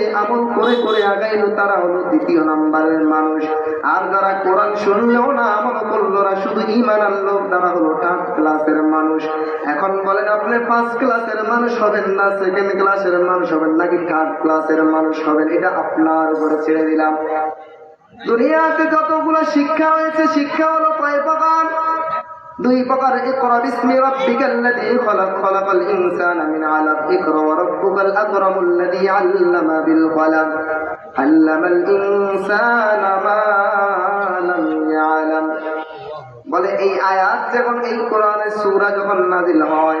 আমল করে করে আগাইলো তারা হলো দ্বিতীয় নাম্বারের মানুষ। আর যারা কোরআন শুনলেও না আমল করল না শুধু ইমান আনলো তারা হলো থার্ড ক্লাসের মানুষ। এখন বলেন, আপনি ফার্স্ট ক্লাসের মানুষ হবেন না সেকেন্ড ক্লাসের মানুষ হবেন নাকি থার্ড ক্লাসের মানুষ হবেন? এটা আপনার উপরে ছেড়ে দিলাম। দুনিয়াতে যতগুলো শিক্ষা হয়েছে শিক্ষা হলো কয় প্রকার দুই প্রকার ইকরা বিসমি রাব্বিকাল্লাযী খলাক, খলাকাল ইনসানা মিন আলাক ইকরা ওয়া রাব্বুকাল আকরামুল্লাযী আল্লামা বিল কলাম আল্লামাল ইনসানা মা লাম ইয়ালাম। বলে এই আয়াত যখন এই কোরআনের সূরা যখন নাযিল হয়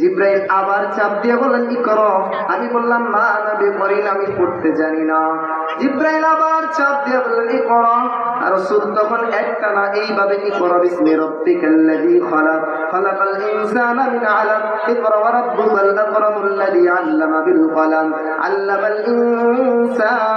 জিব্রাইল আবার চাপ দিয়ে বলেন কি করো আমি বললাম মা নাবি করিন আমি পড়তে জানি না। জিব্রাইল আবার চাপ দিয়ে বললেন কি করো আর রসুল তখন একটা না এইভাবে কি করো বিসমি রব্বিকাল্লাযী খলাক। খলাকাল ইনসানা মিন আলাক। ইকরা, ওয়া রাব্বুকাল আকরামুল্লাযী আল্লামা বিল কলাম আল্লামাল ইনসানা।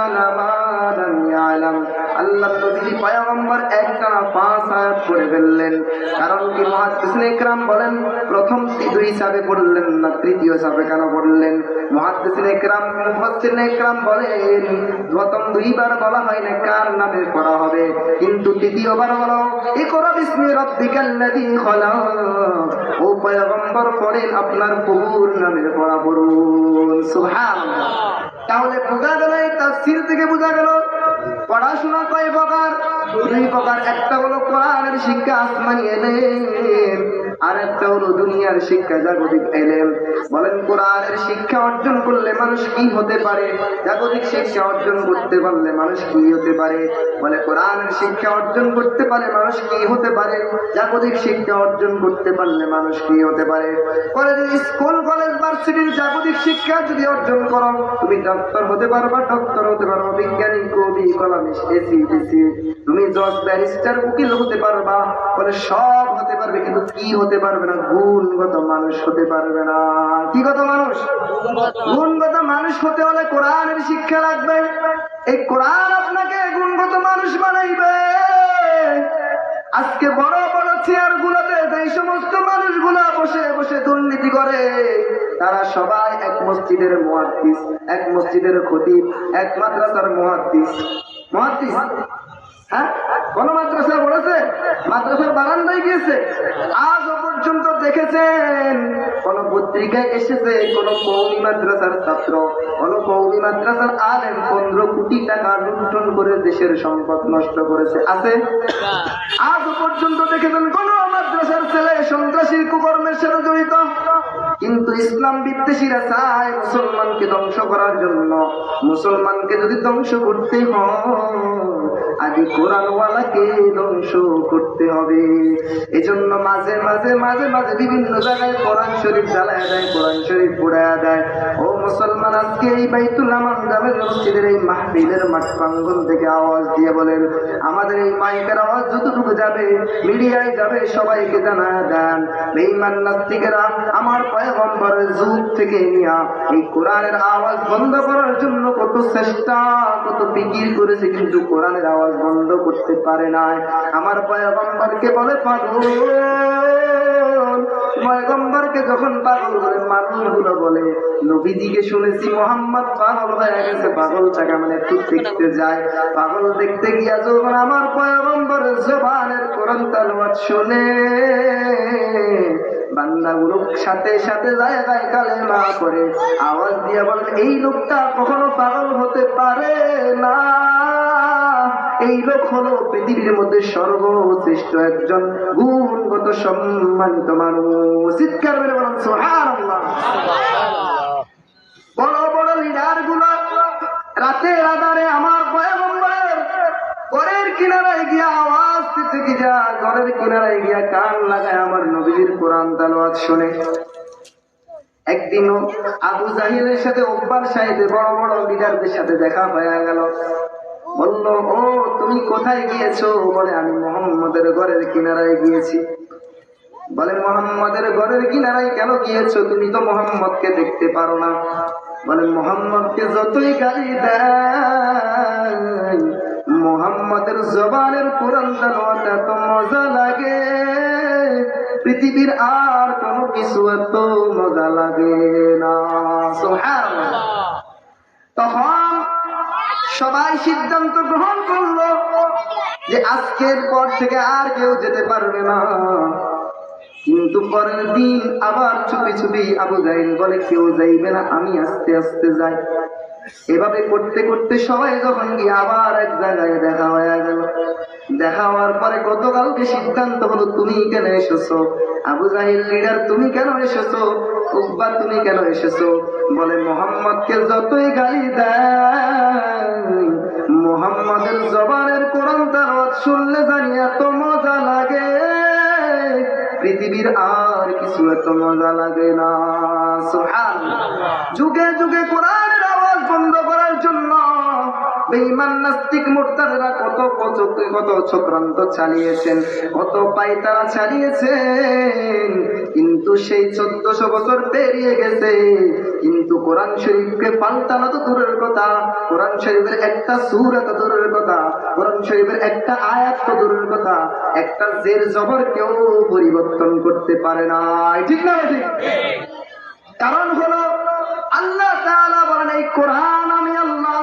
পয়গম্বর একটা না পাঁচ আয়াত পড়ে ফেললেন। কারণ কি মুহাদ্দিসিন ইকরাম বলেন, প্রথম দুই হিসাবে পড়লেন না, তৃতীয় হিসাবে কেন পড়লেন? মুহাদ্দিসিন ইকরাম মুফাসসিরিন ইকরাম বলেন, প্রথম দুইবার বলা হয় না কার নামে পড়া হবে, কিন্তু তৃতীয়বার বলো ইকরা বিসমি রাব্বিকাল্লাযী খলাক। ও পয়গম্বর পড়েন, আপনার প্রভুর নামে পড়া পড়ুন। সুবহানাল্লাহ। তাহলে বোঝা গেল, এই তাফসীর থেকে বোঝা গেল, পড়াশোনা কয় প্রকার? দুই প্রকার, একটা হলো কোরআনের শিক্ষা আসমানি এলেম, আর একটা হলো দুনিয়ার শিক্ষা জাগতিক এলেম। বলেন, কোরআনের শিক্ষা অর্জন করলে মানুষ কি হতে পারে? জাগতিক শিক্ষা অর্জন করতে পারলে মানুষ কি হতে পারে? বলে, কোরআনের শিক্ষা অর্জন করতে পারে মানুষ কি হতে পারে? জাগতিক শিক্ষা অর্জন করতে পারলে মানুষ কি হতে পারে? যে স্কুল, কলেজ, ভার্সিটির জাগতিক শিক্ষা যদি অর্জন করো, তুমি ডক্টর হতে পারবা, ডক্টর হতে পারবা, বিজ্ঞানী, কবি, কলামিস্ট, এসি জজ ব্যারিস্টার উকিল হতে পারবা বলে সব হতে পারবে কিন্তু কি হতে পারবে না? গুণগত মানুষ হতে পারবে না। কি গত মানুষ? গুণগত। মানুষ হতে হলে কোরআনের শিক্ষা লাগবে। এই কোরআন আপনাকে গুণগত মানুষ বানাইবে। আজকে বড় বড় চেয়ার গুলোতে এই সমস্ত মানুষগুলা বসে বসে দুর্নীতি করে তারা সবাই এক মসজিদের মহাদ্দিস এক মসজিদের খতিব এক মাদ্রাসার মহাদ্দিস। মহাদ্দিস? হ্যাঁ? কোন মাদ্রাসা বলেছে মাদ্রাসার বারান্দায় গিয়েছে। আজ পর্যন্ত দেখেছেন, কোন পত্রিকায় এসেছে, কোন কৌমি মাদ্রাসার ছাত্র, কোন কৌমি মাদ্রাসার আলেম পনেরো কোটি টাকা লুণ্ঠন করে দেশের সম্পদ নষ্ট করেছে। আছে? আজ পর্যন্ত দেখেছেন, কোন মাদ্রাসার ছেলে সন্ত্রাসী, কুকর্মের সাথে জড়িত। কিন্তু ইসলাম বিদ্বেষীরা চায় মুসলমানকে ধ্বংস করার জন্য। মুসলমানকে যদি ধ্বংস করতে হয় আগে কোরআনওয়ালাকে ধ্বংস করতে হবে। এজন্য মাঝে মাঝে মাঝে মাঝে বিভিন্ন জায়গায় কোরআন শরীফ জ্বালায় দেয়, কোরআন শরীফ পুড়ায় দেয়। ও মুসলমান আজকে এই বাইতুল আমান জামের মসজিদের এই মাহফিলের মাঠ প্রাঙ্গণ থেকে আওয়াজ দিয়ে বলেন, আমাদের এই মাইকের আওয়াজ যতটুকু যাবে, মিডিয়ায় যাবে, সবাইকে জানা দেন। বেঈমান নাস্তিকেরা, আমার পয়গম্বরের যুগ থেকে নিয়া, এই কোরআনের আওয়াজ বন্ধ করার জন্য কত চেষ্টা, কত বিকির করেছে, কিন্তু কোরআনের আওয়াজ বন্ধ করতে পারে নাই। আমার পয়গম্বরকে বলে, পাগল পয়গম্বরকে যখন পাগল বলে মানুষগুলো বলে, নবীজিকে শুনেছি মোহাম্মদ পাগল হয়ে গেছে পাগল টাকা মানে একটু দেখতে যায়। পাগল দেখতে গিয়া যখন আমার পয়গম্বরের জবানের কোরআন তালওয়াত শুনে সাথে সাথে জায়গায় কালেমা করে আওয়াজ দিয়ে বলেন এই লোকটা কখনো পাগল হতে পারে না। এই লোক হলো পৃথিবীর মধ্যে সর্বশ্রেষ্ঠ একজন গুণগত সম্মানিত মানুষ। চিৎকার মেরে বলেন বড় বড় লিডারগুলো রাতে আধারে আমার ঘরের কিনারায় গিয়া আওয়াজ দিতে গিয়া ঘরের কিনারায় গিয়া কান লাগায় আমার নবীর কোরআন তালাওয়াত শুনে। একদিনও আবু জাহিলের সাথে ওব্বার সাহেবে বড় বড় লিডারদের সাথে দেখা হয়ে গেল। বলল, ও, তুমি কোথায় গিয়েছো? বলে, আমি মোহাম্মদের ঘরের কিনারায় গিয়েছি। বলে, মোহাম্মদের ঘরের কিনারায় কেন গিয়েছো? তুমি তো মোহাম্মদকে দেখতে পারো না। বলে, মোহাম্মদকে যতই গালি দেয়, মোহাম্মদের জবানের কোরআন এত মজা লাগে। পৃথিবীর আর কোনো কিছু এত মজা লাগে না। তখন সবাই সিদ্ধান্ত গ্রহণ করল যে আজকের পর থেকে আর কেউ যেতে পারবে না। কিন্তু পরের দিন আবার চুপি চুপি আবু জাইল বলে, কেউ যাইবে না, আমি আস্তে আস্তে যাই। এভাবে করতে করতে সবাই যখন গিয়ে আবার এক জায়গায় দেখা হয়ে গেল। দেখা হওয়ার পরে গতকালকে সিদ্ধান্ত হলো, তুমি কেন এসেছ? আবু জাহিল লিডার তুমি কেন এসেছ? উব্বা তুমি কেন এসেছ? বলে, মোহাম্মদকে যতই গালি দেয় পৃথিবীর আর কিছু এত মজা লাগে না। যুগে যুগে কোরআনের বেঈমান নাস্তিক মোর্তাদেরা কত কত চক্রান্ত চালিয়েছেন, কত পাইতারা চালিয়েছেন। কিন্তু সেই চোদ্দশো বছর পেরিয়ে গেছে, কিন্তু কোরআন শরীফকে পাল্টানো তো দূরের কথা, কোরআন শরীফের একটা সুর এত দূরের কথা, কোরআন শরীফের একটা আয়াত তো দূরের কথা, একটা জের জবর কেউ পরিবর্তন করতে পারে না ঠিক না ঠিক কারণ হলো, আল্লাহ বলেন, এই কোরআন আমি আল্লাহ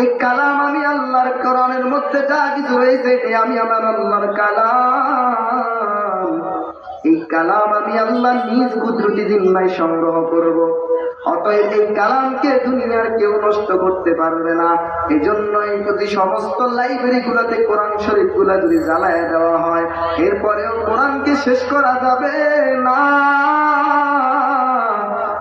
এই কালাম আমি আল্লাহর কোরআনের মধ্যে যা কিছু রয়েছে আমি আমার আল্লাহর কালাম। এই কালাম আমি আল্লাহ নিজ কুদরতি জিম্মায় সংগ্রহ করব। অতএব এই কালামকে দুনিয়ার কেউ নষ্ট করতে পারবে না। এই জন্য এই যদি সমস্ত লাইব্রেরি গুলাতে কোরআন শরীফগুলা যদি জ্বালায় দেওয়া হয়, এরপরেও কোরআনকে শেষ করা যাবে না।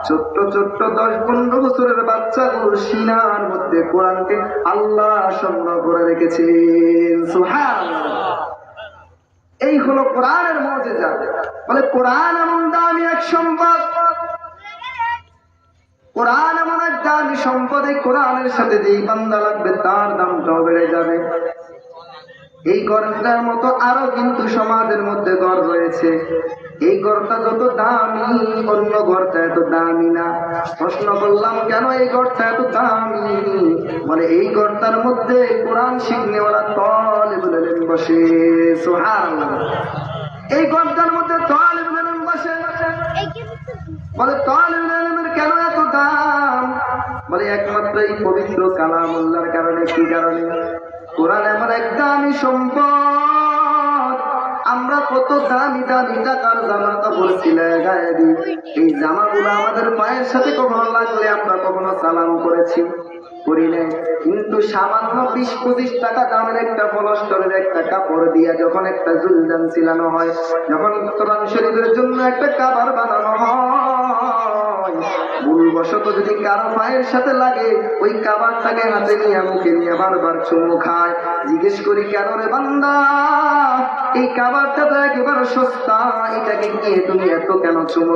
ছোট্ট ছোট্ট দশ পনেরো বছরের বাচ্চাগুলোর সিনার মধ্যে কোরআনকে আল্লাহ সংগ্রহ করে রেখেছেন এই হলো কোরআনের মজেজা বলে কোরআন এমন দামি এক সম্পদ। কোরআন এমন এক দামি সম্পদ এই কোরআনের সাথে যেই বান্দা লাগবে তার দামটাও বেড়ে যাবে। এই গড়টার মতো আরও কিন্তু সমাজের মধ্যে গড় রয়েছে। এই গড়টা যত দামি, অন্য গড়টা এত দামি না। প্রশ্ন করলাম, কেন এই গড়টা এত দামি? বলে, এই গড়টার মধ্যে কোরআন শিখনেওয়ালা তল বলেন বসে সোহান এই গড়টার মধ্যে তল বলেন বসে। বলে তলের কেন এত দাম? বলে, একমাত্র এই পবিত্র কালামুল্লার কারণে, কি কারণে? কোরআন এমন এক দামি সম্পদ আমরা কত দামি দামি টাকার জামা কাপড় সিলায় গায়ে দিই এই জামাগুলো আমাদের পায়ের সাথে কখনো লাগলে আমরা কখনো সালাম করেছি করি নাই। কিন্তু সামান্য বিশ পঁচিশ টাকা দামের একটা পলস্টরের একটা কাপড় দিয়া যখন একটা জুলদান ছিলানো হয়, যখন কোরআন শরীফের জন্য একটা কাবার বানানো হয় ভুলবশত যদি কারও পায়ের সাথে লাগে, ওই কাবারটাকে হাতে নিয়ে মুখে নিয়ে বারবার চুমু খায়। জিজ্ঞেস করি, কেন রে বান্দা? এই কাবারটা তো একেবারে সস্তা। এটাকে নিয়ে তুমি এত কেন চুমু